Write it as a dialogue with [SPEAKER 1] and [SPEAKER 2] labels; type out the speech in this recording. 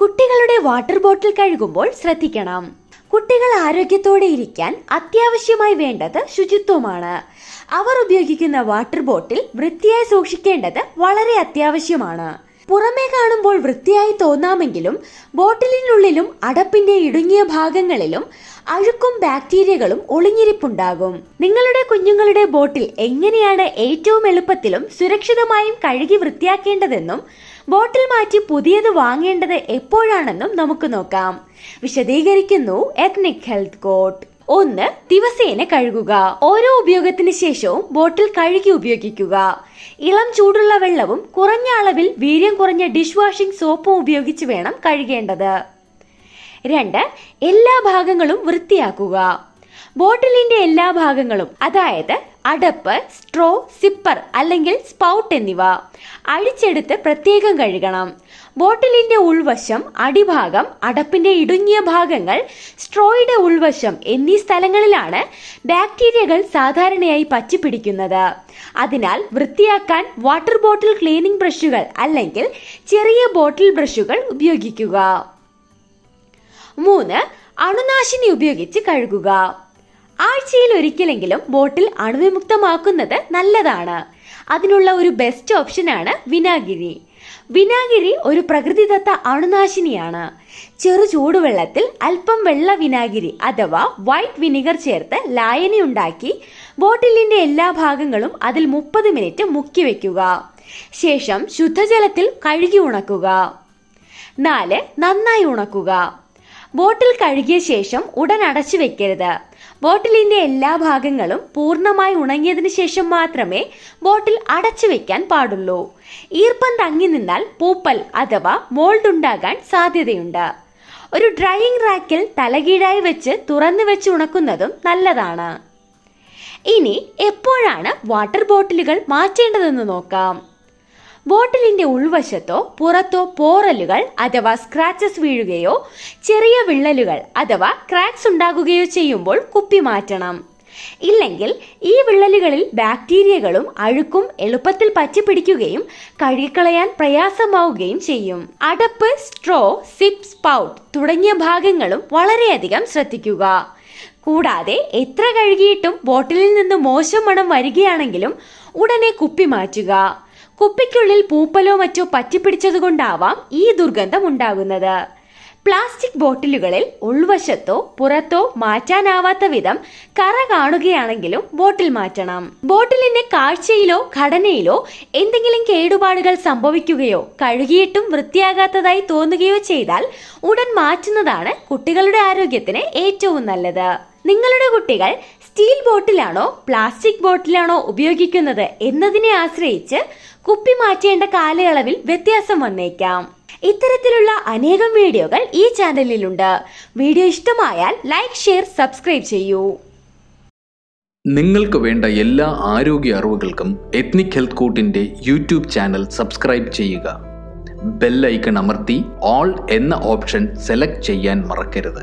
[SPEAKER 1] കുട്ടികളുടെ water bottle കഴുകുമ്പോൾ ശ്രദ്ധിക്കണം. കുട്ടികൾ ആരോഗ്യത്തോടെ ഇരിക്കാൻ അത്യാവശ്യമായി വേണ്ടത് ശുചിത്വമാണ്. അവർ ഉപയോഗിക്കുന്ന വാട്ടർ ബോട്ടിൽ വൃത്തിയായി സൂക്ഷിക്കേണ്ടത് വളരെ അത്യാവശ്യമാണ്. പുറമേ കാണുമ്പോൾ വൃത്തിയായി തോന്നാമെങ്കിലും ബോട്ടിലിനുള്ളിലും അടപ്പിന്റെ ഇടുങ്ങിയ ഭാഗങ്ങളിലും അഴുക്കും ബാക്ടീരിയകളും ഒളിഞ്ഞിരിപ്പുണ്ടാകും. നിങ്ങളുടെ കുഞ്ഞുങ്ങളുടെ ബോട്ടിൽ എങ്ങനെയാണ് ഏറ്റവും എളുപ്പത്തിലും സുരക്ഷിതമായും കഴുകി വൃത്തിയാക്കേണ്ടതെന്നും ബോട്ടിൽ മാറ്റി പുതിയത് വാങ്ങേണ്ടത് എപ്പോഴാണെന്നും നമുക്ക് നോക്കാം. വിശദീകരിക്കുന്നു എത്നിക് ഹെൽത്ത് കോട്ട് ഒന്ന് ദിവസേന കഴുകുക. ഓരോ ഉപയോഗത്തിന് ശേഷവും ബോട്ടിൽ കഴുകി ഉപയോഗിക്കുക. ഇളം ചൂടുള്ള വെള്ളവും കുറഞ്ഞ അളവിൽ വീര്യം കുറഞ്ഞ ഡിഷ് വാഷിംഗ് സോപ്പും ഉപയോഗിച്ച് വേണം കഴുകേണ്ടത്. രണ്ട് എല്ലാ ഭാഗങ്ങളും വൃത്തിയാക്കുക. ബോട്ടിലിന്റെ എല്ലാ ഭാഗങ്ങളും അതായത് അടപ്പ് സ്ട്രോ സിപ്പർ അല്ലെങ്കിൽ സ്പൗട്ട് എന്നിവ. അഴിച്ചെടുത്ത് പ്രത്യേകം കഴുകണം. ബോട്ടിലിന്റെ ഉൾവശം അടിഭാഗം അടപ്പിന്റെ ഇടുങ്ങിയ ഭാഗങ്ങൾ സ്ട്രോയുടെ ഉൾവശം എന്നീ സ്ഥലങ്ങളിലാണ് ബാക്ടീരിയകൾ സാധാരണയായി പറ്റിപ്പിടിക്കുന്നത്. അതിനാൽ വൃത്തിയാക്കാൻ വാട്ടർ ബോട്ടിൽ ക്ലീനിംഗ് ബ്രഷുകൾ അല്ലെങ്കിൽ ചെറിയ ബോട്ടിൽ ബ്രഷുകൾ ഉപയോഗിക്കുക. മൂന്ന് അണുനാശിനി ഉപയോഗിച്ച് കഴുകുക. ആഴ്ചയിൽ ഒരിക്കലെങ്കിലും ബോട്ടിൽ അണുവിമുക്തമാക്കുന്നത് നല്ലതാണ്. അതിനുള്ള ഒരു ബെസ്റ്റ് ഓപ്ഷനാണ് വിനാഗിരി. വിനാഗിരി ഒരു പ്രകൃതിദത്ത അണുനാശിനിയാണ്. ചെറു ചൂടുവെള്ളത്തിൽ അല്പം വെള്ള വിനാഗിരി അഥവാ വൈറ്റ് വിനിഗർ ചേർത്ത് ലായനി ഉണ്ടാക്കി ബോട്ടിലിന്റെ എല്ലാ ഭാഗങ്ങളും അതിൽ മുപ്പത് മിനിറ്റ് മുക്കി വയ്ക്കുക ശേഷം ശുദ്ധജലത്തിൽ കഴുകി ഉണക്കുക. നാല് നന്നായി ഉണക്കുക. ബോട്ടിൽ കഴുകിയ ശേഷം ഉടൻ അടച്ചു വെക്കരുത്. ബോട്ടിലിന്റെ എല്ലാ ഭാഗങ്ങളും പൂർണമായി ഉണങ്ങിയതിന് ശേഷം മാത്രമേ ബോട്ടിൽ അടച്ചു വെക്കാൻ പാടുള്ളൂ. ഈർപ്പം തങ്ങി നിന്നാൽ പൂപ്പൽ അഥവാ മോൾഡ് ഉണ്ടാകാൻ സാധ്യതയുണ്ട്. ഒരു ഡ്രൈയിങ് റാക്കിൽ തലകീഴായി വെച്ച് തുറന്നു വെച്ച് ഉണക്കുന്നതും നല്ലതാണ്. ഇനി എപ്പോഴാണ് വാട്ടർ ബോട്ടിലുകൾ മാറ്റേണ്ടതെന്ന് നോക്കാം. ബോട്ടിലിന്റെ ഉൾവശത്തോ പുറത്തോ പോറലുകൾ അഥവാ സ്ക്രാച്ചസ് വീഴുകയോ ചെറിയ വിള്ളലുകൾ അഥവാ ക്രാക്സ് ഉണ്ടാകുകയോ ചെയ്യുമ്പോൾ കുപ്പി മാറ്റണം. ഇല്ലെങ്കിൽ ഈ വിള്ളലുകളിൽ ബാക്ടീരിയകളും അഴുക്കും എളുപ്പത്തിൽ പറ്റിപ്പിടിക്കുകയും കഴുകിക്കളയാൻ പ്രയാസമാവുകയും ചെയ്യും. അടപ്പ് സ്ട്രോ സിപ്പ് സ്പൗട്ട് തുടങ്ങിയ ഭാഗങ്ങളും വളരെയധികം ശ്രദ്ധിക്കുക. കൂടാതെ എത്ര കഴുകിയിട്ടും ബോട്ടിലിൽ നിന്ന് മോശം മണം വരികയാണെങ്കിലും ഉടനെ കുപ്പി മാറ്റുക. കുപ്പിക്കുള്ളിൽ പൂപ്പലോ മറ്റോ പറ്റിപ്പിടിച്ചതുകൊണ്ടാവാം ഈ ദുർഗന്ധം ഉണ്ടാകുന്നത്. പ്ലാസ്റ്റിക് ബോട്ടിലുകളിൽ ഉൾവശത്തോ പുറത്തോ മാറ്റാനാവാത്ത വിധം കറ കാണുകയാണെങ്കിലും ബോട്ടിൽ മാറ്റണം. ബോട്ടിലിന്റെ കാഴ്ചയിലോ ഘടനയിലോ എന്തെങ്കിലും കേടുപാടുകൾ സംഭവിക്കുകയോ കഴുകിയിട്ടും വൃത്തിയാകാത്തതായി തോന്നുകയോ ചെയ്താൽ ഉടൻ മാറ്റുന്നതാണ് കുട്ടികളുടെ ആരോഗ്യത്തിന് ഏറ്റവും നല്ലത്. നിങ്ങളുടെ കുട്ടികൾ സ്റ്റീൽ ബോട്ടിലാണോ പ്ലാസ്റ്റിക് ബോട്ടിലാണോ ഉപയോഗിക്കുന്നത് എന്നതിനെ ആശ്രയിച്ച് കുപ്പി മാറ്റേണ്ട കാലയളവിൽ വ്യത്യാസം വന്നേക്കാം. ഇത്തരത്തിലുള്ള അനേകം വീഡിയോകൾ ഈ ചാനലിലുണ്ട്. വീഡിയോ ഇഷ്ടമായാൽ ലൈക്ക് ഷെയർ സബ്സ്ക്രൈബ് ചെയ്യൂ.
[SPEAKER 2] നിങ്ങൾക്ക് വേണ്ട എല്ലാ ആരോഗ്യ അറിവുകൾക്കും എത്നിക് ഹെൽത്ത് കൂട്ടിന്റെ യൂട്യൂബ് ചാനൽ സബ്സ്ക്രൈബ് ചെയ്യുക. ബെല്ലൈക്കൺ അമർത്തി ഓൾ എന്ന ഓപ്ഷൻ സെലക്ട് ചെയ്യാൻ മറക്കരുത്.